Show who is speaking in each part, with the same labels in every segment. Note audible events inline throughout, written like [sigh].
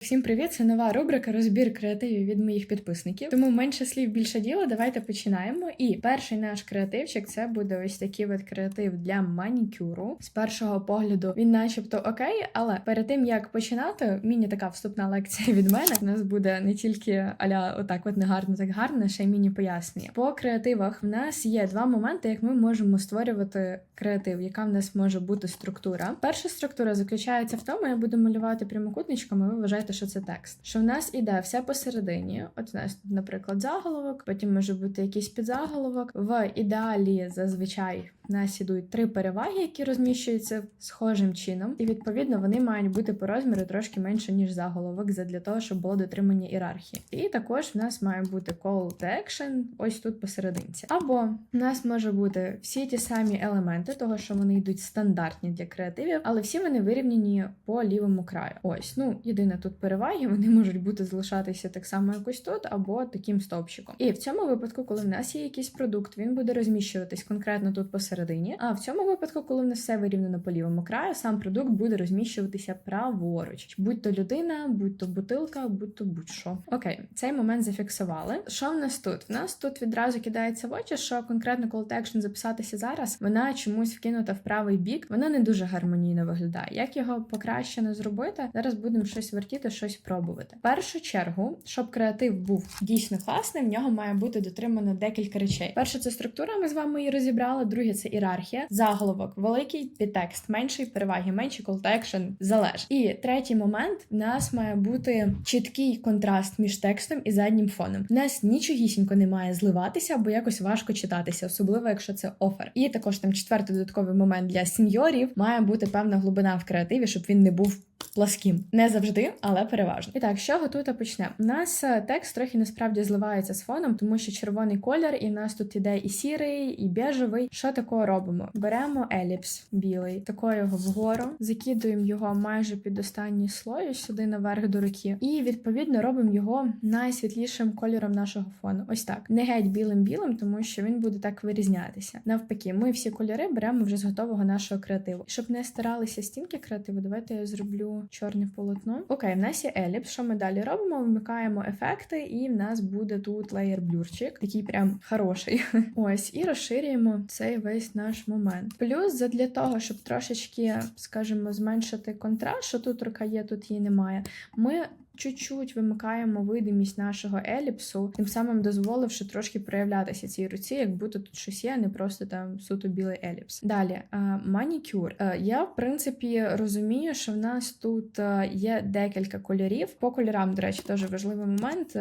Speaker 1: Всім привіт! Це нова рубрика розбір креативів від моїх підписників. Тому менше слів, більше діла. Давайте починаємо. І перший наш креативчик це буде ось такий от креатив для манікюру. З першого погляду він, начебто, окей, але перед тим як починати, міні така вступна лекція від мене. У нас буде не тільки аля отак, от не гарно, так гарно, ще й міні пояснення. По креативах в нас є два моменти, як ми можемо створювати креатив, яка в нас може бути структура. Перша структура заключається в тому, я буду малювати прямокутничками. Ви вважаєте, що це текст. Що в нас іде все посередині. От у нас наприклад, заголовок, потім може бути якийсь підзаголовок. В ідеалі зазвичай нас ідуть три переваги, які розміщуються схожим чином, і відповідно вони мають бути по розміру трошки менше ніж заголовок, для того, щоб було дотримання ієрархії. І також в нас має бути call to action ось тут посерединці. Або в нас може бути всі ті самі елементи, того що вони йдуть стандартні для креативів, але всі вони вирівняні по лівому краю. Ось, ну єдине тут переваги, вони можуть бути залишатися так само якось тут, або таким стовпчиком. І в цьому випадку, коли в нас є якийсь продукт, він буде розміщуватись конкретно тут посередині. А в цьому випадку, коли в нас все вирівнено по лівому краю, сам продукт буде розміщуватися праворуч. Будь то людина, будь то бутилка, будь то будь-що. Окей, цей момент зафіксували. Що в нас тут? В нас тут відразу кидається в очі, що конкретно to action записатися зараз, вона чомусь вкинута в правий бік. Вона не дуже гармонійно виглядає. Як його покращено зробити? Зараз будемо щось вертіти, щось пробувати. В першу чергу, щоб креатив був дійсно класним, в нього має бути дотримано декілька речей. Перше, це структура, ми з вами її розібрали. Друге, це ієрархія, заголовок, великий підтекст, менший переваги, менший call to залеж. І третій момент в нас має бути чіткий контраст між текстом і заднім фоном. У нас нічогісінько не має зливатися або якось важко читатися, особливо якщо це офер. І також там четвертий додатковий момент для сеньорів має бути певна глибина в креативі, щоб він не був. Пласким не завжди, але переважно. І так, що готута почнемо? У нас е, текст трохи насправді зливається з фоном, тому що червоний колір, і в нас тут іде і сірий, і бежевий. Що такого робимо? Беремо еліпс білий, такою його вгору, закидуємо його майже під останній слой, сюди наверх до руки, і відповідно робимо його найсвітлішим кольором нашого фону. Ось так. Не геть білим-білим, тому що він буде так вирізнятися. Навпаки, ми всі кольори беремо вже з готового нашого креативу. Щоб не старалися стінки креативу, давайте я зроблю чорне полотно. Окей, в нас є еліпс. Що ми далі робимо? Вмикаємо ефекти, і в нас буде тут леєр блюрчик, такий прям хороший. [laughs] Ось, і розширюємо цей весь наш момент. Плюс задля того, щоб трошечки, скажімо, зменшити контраст, що тут рука є, тут її немає. Ми чуть-чуть вимикаємо видимість нашого еліпсу, тим самим дозволивши трошки проявлятися цій руці, як будто тут щось є, а не просто там суто білий еліпс. Далі е, манікюр. Е, Я в принципі розумію, що в нас тут е, є декілька кольорів. По кольорам, до речі, теж важливий момент.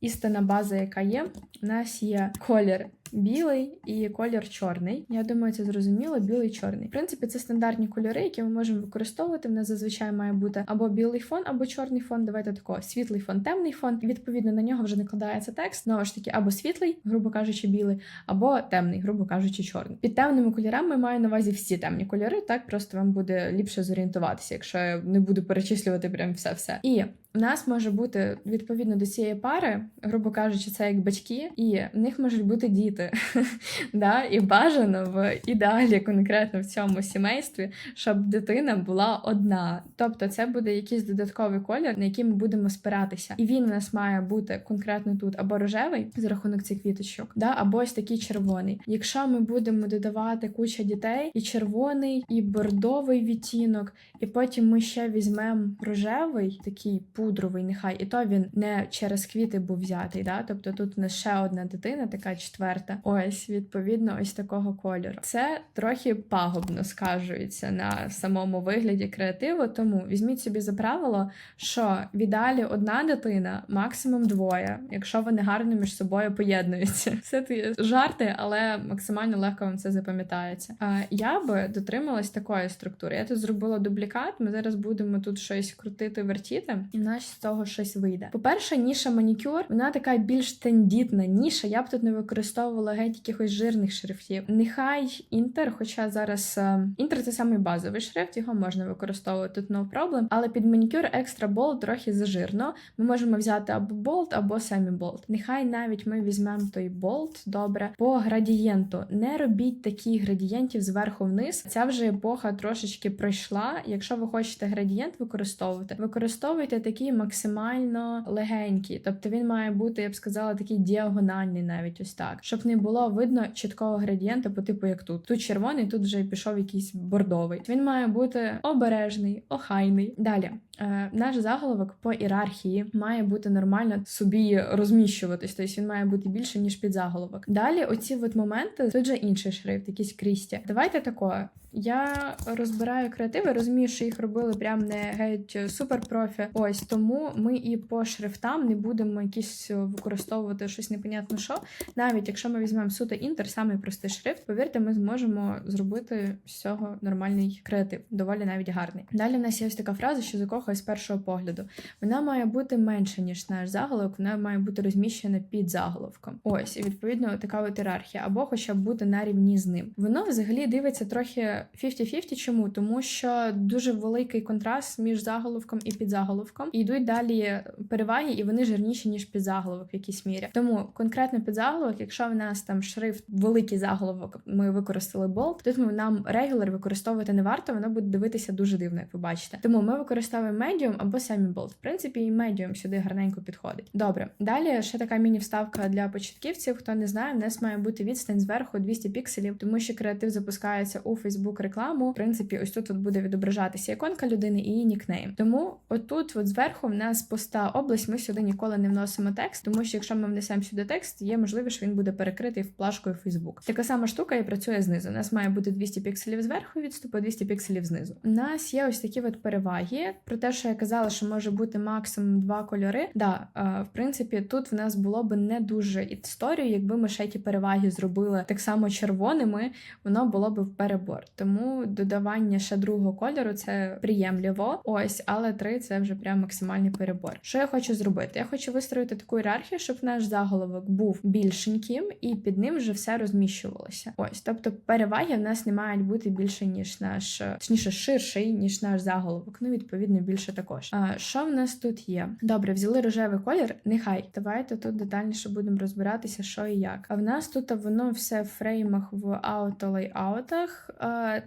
Speaker 1: Істина база, яка є, у нас є колір білий і колір чорний. Я думаю, це зрозуміло, білий чорний. В принципі, це стандартні кольори, які ми можемо використовувати. В нас зазвичай має бути або білий фон, або чорний фон. Давайте такого світлий фон, темний фон. Відповідно на нього вже накладається текст. Знову ж таки, або світлий, грубо кажучи, білий, або темний, грубо кажучи, чорний. Під темними кольорами маю на увазі всі темні кольори. Так просто вам буде ліпше зорієнтуватися, якщо я не буду перечислювати прям все-все. І у нас може бути відповідно до цієї пари, грубо кажучи, це як батьки, і в них можуть бути діти. [laughs] да? І бажано в ідеалі конкретно в цьому сімействі, щоб дитина була одна. Тобто, це буде якийсь додатковий колір, на який ми будемо спиратися. І він у нас має бути конкретно тут або рожевий за рахунок цих квіточок, да? або ось такий червоний. Якщо ми будемо додавати куча дітей, і червоний, і бордовий відтінок, і потім ми ще візьмемо рожевий такий пудровий, нехай, і то він не через квіти був взятий. Да? Тобто тут нас ще одна дитина, така четверта. Ось, відповідно, ось такого кольору. Це трохи пагубно скажується на самому вигляді креативу. Тому візьміть собі за правило, що в ідеалі одна дитина, максимум двоє, якщо вони гарно між собою поєднуються. [laughs] Це ти жарти, але максимально легко вам це запам'ятається. Я би дотрималась такої структури. Я тут зробила дублікат. Ми зараз будемо тут щось крутити, вертіти, і в нас з того щось вийде. По-перше, ніша манікюр, вона така більш тендітна ніша. Я б тут не використовувала геть якихось жирних шрифтів. Нехай інтер, хоча зараз е, інтер це самий базовий шрифт, його можна використовувати тут no problem, але під манікюр екстра болт трохи зажирно. Ми можемо взяти або болт, або семі болт. Нехай навіть ми візьмемо той болт добре по градієнту. Не робіть таких градієнтів зверху вниз. Ця вже епоха трошечки пройшла. Якщо ви хочете градієнт використовувати, використовуйте такі такий максимально легенький. Тобто він має бути, я б сказала, такий діагональний, навіть ось так, щоб не було видно чіткого градієнта, по типу як тут. Тут червоний, тут вже пішов якийсь бордовий. Він має бути обережний, охайний. Далі. Е, наш заголовок по ієрархії має бути нормально собі розміщуватись, тобто він має бути більше ніж під заголовок. Далі, оці от моменти, тут же інший шрифт, якийсь крісті. Давайте такое. Я розбираю креативи, розумію, що їх робили прям не геть супер профі. Ось тому ми і по шрифтам не будемо якісь використовувати щось непонятно що. Навіть якщо ми візьмемо суто інтер, самий простий шрифт, повірте, ми зможемо зробити з цього нормальний креатив, доволі навіть гарний. Далі в нас є ось така фраза, що закохує з першого погляду. Вона має бути менша, ніж наш заголовок, вона має бути розміщена під заголовком. Ось, і відповідно така от ієрархія, або хоча б бути на рівні з ним. Воно взагалі дивиться трохи 50-50. Чому? Тому що дуже великий контраст між заголовком і підзаголовком. І йдуть далі переваги, і вони жирніші, ніж підзаголовок в якійсь мірі. Тому конкретно підзаголовок, якщо в нас там шрифт великий заголовок, ми використали болт, тут нам регулер використовувати не варто, воно буде дивитися дуже дивно, як ви бачите. Тому ми використовуємо medium або semi-bold. В принципі, і medium сюди гарненько підходить. Добре, далі ще така міні-вставка для початківців. Хто не знає, в нас має бути відстань зверху 200 пікселів, тому що креатив запускається у Facebook рекламу. В принципі, ось тут от буде відображатися іконка людини і її нікнейм. Тому отут, от зверху, в нас пуста область. Ми сюди ніколи не вносимо текст, тому що якщо ми внесемо сюди текст, є можливість, що він буде перекритий плашкою Facebook. Така сама штука і працює знизу. У нас має бути 200 пікселів зверху, відступу 200 пікселів знизу. У нас є ось такі от переваги. Про те, що я казала, що може бути максимум два кольори. Да, е, в принципі, тут в нас було б не дуже історію, якби ми ще ті переваги зробили так само червоними, воно було б в перебор. Тому додавання ще другого кольору це приємливо. Ось, але три це вже прям максимальний перебор. Що я хочу зробити? Я хочу вистроїти таку ієрархію, щоб наш заголовок був більшеньким, і під ним вже все розміщувалося. Ось, тобто переваги в нас не мають бути більше, ніж наш, точніше, ширший, ніж наш заголовок. Ну, відповідно, більше також. А що в нас тут є? Добре, взяли рожевий колір. Нехай давайте тут детальніше будемо розбиратися, що і як. А в нас тут воно все в фреймах в ауто-лейаутах.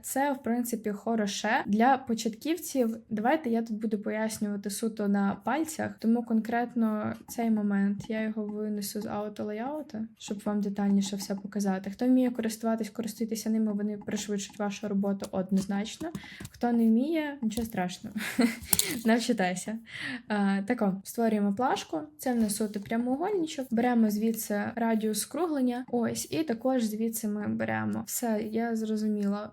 Speaker 1: Це, в принципі, хороше для початківців. Давайте я тут буду пояснювати суто на пальцях, тому конкретно цей момент я його винесу з ауто-лейаута, щоб вам детальніше все показати. Хто вміє користуватись, користуйтеся ними, вони пришвидшать вашу роботу однозначно. Хто не вміє, нічого страшного. Навчитайся. Тако, створюємо плашку. Це в нас суто прямоугольничок. Беремо звідси радіус скруглення. Ось, і також звідси ми беремо. Все, я зрозуміла.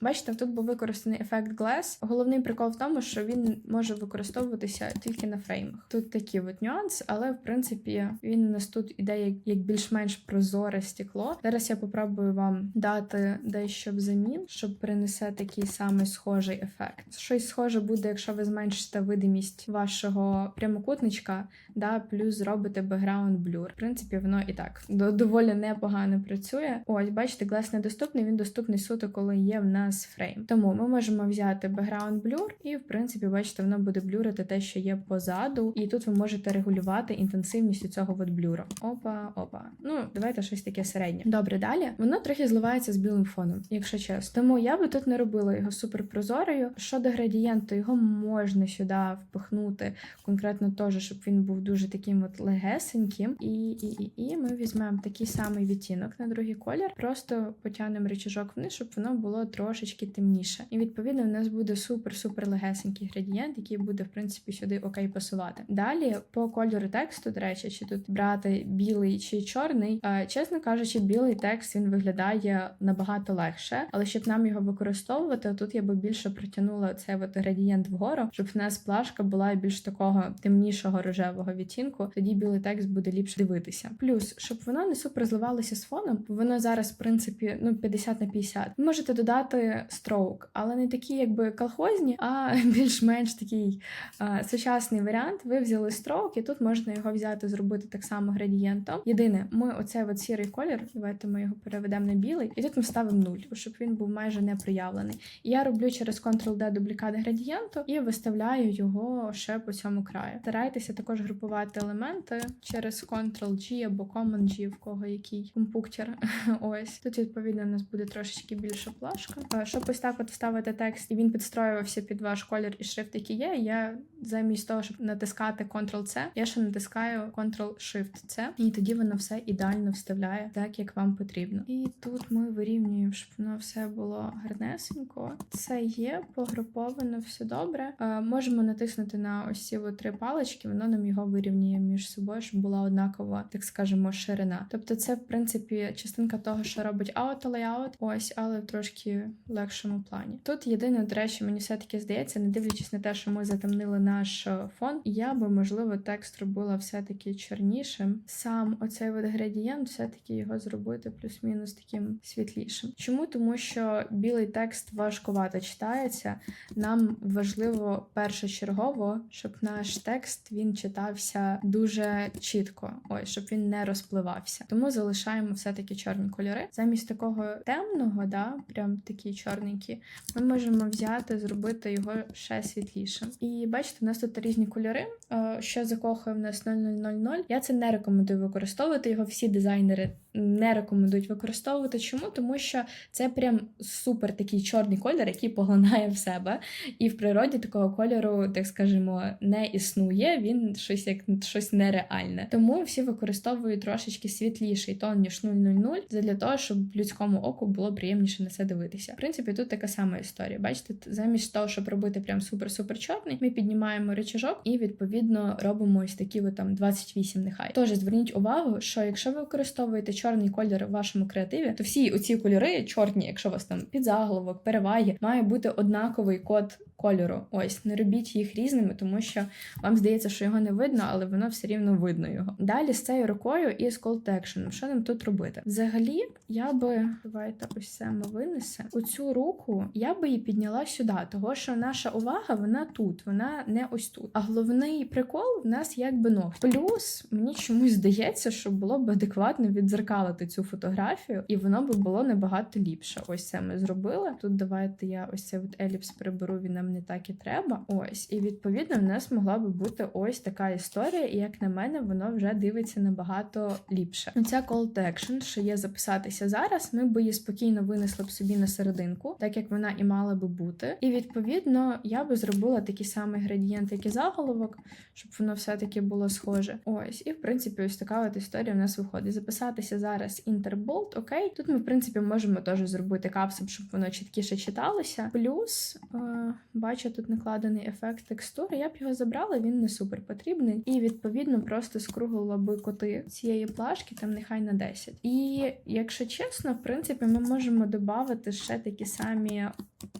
Speaker 1: Бачите, тут був використаний ефект Glass. Головний прикол в тому, що він може використовуватися тільки на фреймах. Тут такий от нюанс, але в принципі він у нас тут іде як більш-менш прозоре стекло. Зараз я попробую вам дати дещо взамін, щоб принесе такий самий схожий ефект. Щось схоже буде, якщо ви зменшите видимість вашого прямокутничка, да, плюс зробите background blur. В принципі, воно і так доволі непогано працює. Ось, бачите, глас недоступний, він доступний суто, коли є в нас фрейм. Тому ми можемо взяти background blur, і в принципі, бачите, воно буде блюрити те, що є позаду. І тут ви можете регулювати інтенсивність цього от блюру. Опа, опа. Ну, давайте щось таке середнє. Добре, далі. Воно трохи зливається з білим фоном, якщо чесно. Тому я би тут не робила його супер прозорою. Щодо градієнту, його можна сюди впихнути конкретно теж, щоб він був дуже таким от легесеньким. І, і, і, і ми візьмемо такий самий відтінок на другий колір, просто потягнемо речажок вниз, щоб воно було трошечки темніше. І відповідно у нас буде супер-супер легесенький градієнт, який буде, в принципі, сюди окей пасувати. Далі по кольору тексту, до речі, чи тут брати білий чи чорний. Е, Чесно кажучи, білий текст він виглядає набагато легше, але щоб нам його використовувати, тут я би більше притягнула цей от градієнт вгору, щоб в нас плашка була більш такого темнішого рожевого відтінку. Тоді білий текст буде ліпше дивитися. Плюс, щоб воно не супер зливалося з фоном, воно зараз, в принципі, ну 50 на 50. Ви можете додати строук, але не такі, якби колхозні, а [laughs] більш-менш такий а, сучасний варіант. Ви взяли строук, і тут можна його взяти, зробити так само градієнтом. Єдине, ми оцей от сірий колір, давайте ми його переведемо на білий, і тут ми ставимо нуль, щоб він був майже не проявлений. І я роблю через Ctrl-D дублікат градієнту, і виставляю його ще по цьому краю. Старайтеся також групувати елементи через Ctrl-G або Command-G, в кого який компуктер. [laughs] Ось тут відповідно у нас буде трошечки більша плашка. Е, Щоб ось так от вставити текст, і він підстроювався під ваш колір і шрифт, який є. Я замість того, щоб натискати Ctrl-C, я ще натискаю Ctrl-Shift-C, і тоді воно все ідеально вставляє так, як вам потрібно. І тут ми вирівнюємо, щоб воно все було гарнесенько. Це є погруповано, все добре. Е, можемо натиснути на ось ці три палички, воно нам його вирівнює між собою, щоб була однакова, так скажемо, ширина. Тобто, це в принципі частинка того, що робить auto ось, але в трошки легшому плані. Тут єдине, до речі, мені все таки здається, не дивлячись на те, що ми затемнили наш е, фон, я би можливо текст робила все-таки чорнішим. Сам оцей от градієнт, все-таки його зробити плюс-мінус таким світлішим. Чому? Тому що білий текст важкувато читається. Нам важливо першочергово, щоб наш текст він читався дуже чітко, ось щоб він не розпливався. Тому залишаємо все-таки чорні кольори. Замість такого темного, да, прям такі чорненькі, ми можемо взяти, зробити його ще світлішим. І бачите, у нас тут різні кольори. Е, Що закохує в нас 0000. Я це не рекомендую використовувати. Його всі дизайнери не рекомендують використовувати. Чому? Тому що це прям супер такий чорний колір, який поглинає в себе. І в природі такого кольору, так скажемо, не існує. Він щось як щось нереальне. Тому всі використовують трошечки світліший тон, ніж 000, для того, щоб людському оку було приємніше на це дивитися. В принципі, тут така сама історія. Бачите, замість того, щоб робити прям супер-супер чорний, ми піднімаємо рычажок і відповідно робимо ось такі от там 28 нехай. Тож зверніть увагу, що якщо ви використовуєте чорний колір в вашому креативі, то всі оці кольори чорні, якщо у вас там підзаголовок, переваги, має бути однаковий код кольору. Ось не робіть їх різними, тому що вам здається, що його не видно, але воно все рівно видно його. Далі з цією рукою і з call to action. Що нам тут робити? Взагалі, я би давайте ось це ми винесе. Оцю руку я би її підняла сюди, того що наша увага вона тут, вона не ось тут. А головний прикол в нас якби ног. Плюс мені чомусь здається, що було б адекватно відзеркалити цю фотографію, і воно би було набагато ліпше. Ось це ми зробили. Тут давайте я ось от еліпс приберу, він нам не так і треба. Ось, і відповідно в нас могла би бути ось така історія, і як на мене, воно вже дивиться набагато ліпше. Ця call to action, що є записатися зараз, ми б її спокійно винесли б собі на серединку, так як вона і мала би бути. І відповідно я би зробила такий самий градієнт, як і заголовок, щоб воно все-таки було схоже. Ось, і в принципі, ось така от історія в нас виходить. Записатися зараз Interbolt, окей. Тут ми, в принципі, можемо теж зробити капсом, щоб воно чіткіше читалося. Плюс, е, бачу, тут накладений ефект текстури. Я б його забрала, він не супер потрібний. І відповідно просто скруглила би коти цієї плашки, там нехай на 10. І якщо чесно, в принципі, ми можемо додати ще такі самі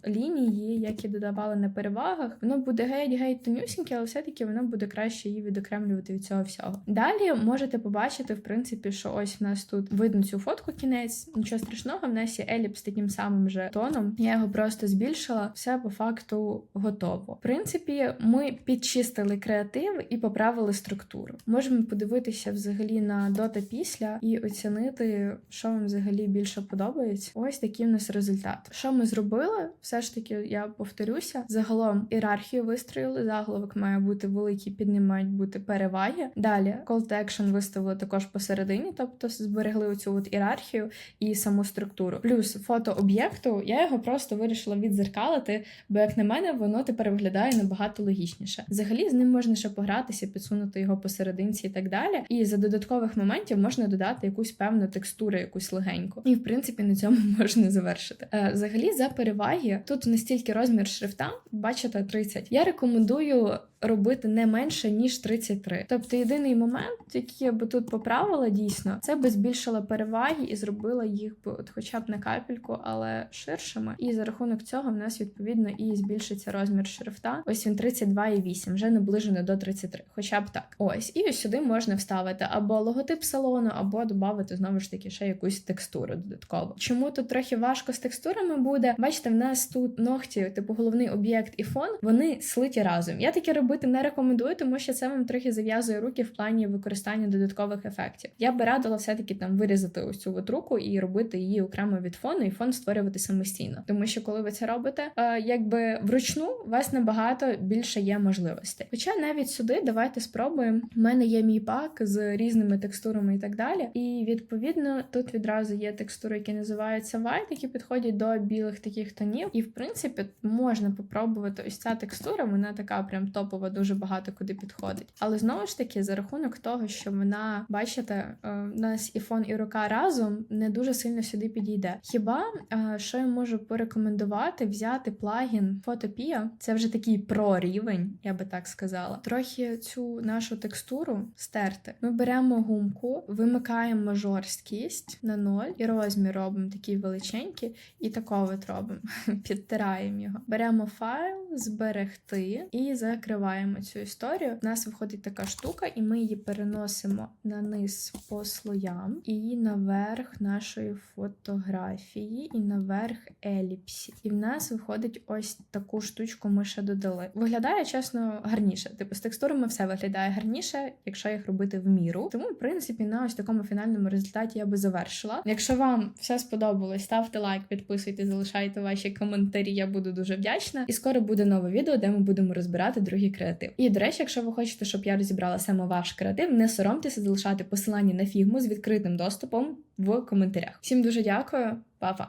Speaker 1: лінії, які додавали на перевагах. Воно буде геть-геть тонюсіньке, але все-таки воно буде краще її відокремлювати від цього всього. Далі можете побачити, в принципі, що ось в нас тут видно цю фотку кінець. Нічого страшного, в нас є еліпс таким самим же тоном. Я його просто збільшила. Все по факту готово. В принципі, ми підчистили креатив і поправили структуру. Можемо подивитися взагалі на до та після і оцінити, що вам взагалі більше подобається. Ось такий в нас результат. Що ми зробили? Все ж таки, я повторюся. Загалом ієрархію вистроїли. Заголовок має бути великий, під ним мають бути переваги. Далі call to action виставили також посередині, тобто зберегли оцю от ієрархію і саму структуру. Плюс фото об'єкту я його просто вирішила відзеркалити, бо як на мене, воно тепер виглядає набагато логічніше. Взагалі з ним можна ще погратися, підсунути його посерединці і так далі. І за додаткових моментів можна додати якусь певну текстуру, якусь легеньку. І в принципі на цьому [laughs] можна завершити. Е, взагалі, за переваги тут настільки розмір шрифта, бачите, 30. Я рекомендую. Робити не менше ніж 33. Тобто єдиний момент, який я би тут поправила дійсно, це би збільшила переваги і зробила їх би от хоча б на капельку, але ширшими. І за рахунок цього в нас відповідно і збільшиться розмір шрифта. Ось він 32,8, вже наближено до 33, хоча б так. Ось, і ось сюди можна вставити або логотип салону, або додати знову ж таки ще якусь текстуру додатково. Чому тут трохи важко з текстурами буде? Бачите, в нас тут ногті, типу головний об'єкт і фон, вони слиті разом. Я таке роблю робити не рекомендую, тому що це вам трохи зав'язує руки в плані використання додаткових ефектів. Я би радила все-таки там вирізати ось цю от руку і робити її окремо від фону, і фон створювати самостійно. Тому що коли ви це робите, е, якби вручну у вас набагато більше є можливостей. Хоча навіть сюди давайте спробуємо. У мене є мій пак з різними текстурами і так далі. І відповідно тут відразу є текстури, які називаються white, які підходять до білих таких тонів. І в принципі можна попробувати ось ця текстура. Вона така прям топова, дуже багато куди підходить. Але знову ж таки, за рахунок того, що вона, бачите, е, у нас і фон, і рука разом не дуже сильно сюди підійде. Хіба е, що я можу порекомендувати взяти плагін Photopia, це вже такий про рівень, я би так сказала. Трохи цю нашу текстуру стерти. Ми беремо гумку, вимикаємо жорсткість на ноль і розмір робимо такий величенький, і такого робимо. [laughs] Підтираємо його. Беремо файл, зберегти і закриваємо цю історію. У нас виходить така штука, і ми її переносимо на низ по слоям і наверх нашої фотографії, і наверх еліпсі. І в нас виходить ось таку штучку. Ми ще додали. Виглядає чесно гарніше. Типу з текстурами все виглядає гарніше, якщо їх робити в міру. Тому, в принципі, на ось такому фінальному результаті я би завершила. Якщо вам все сподобалось, ставте лайк, підписуйтесь, залишайте ваші коментарі. Я буду дуже вдячна. І скоро буде нове відео, де ми будемо розбирати другий креатив. І до речі, якщо ви хочете, щоб я розібрала саме ваш креатив, не соромтеся залишати посилання на фігму з відкритим доступом в коментарях. Всім дуже дякую, Па-па!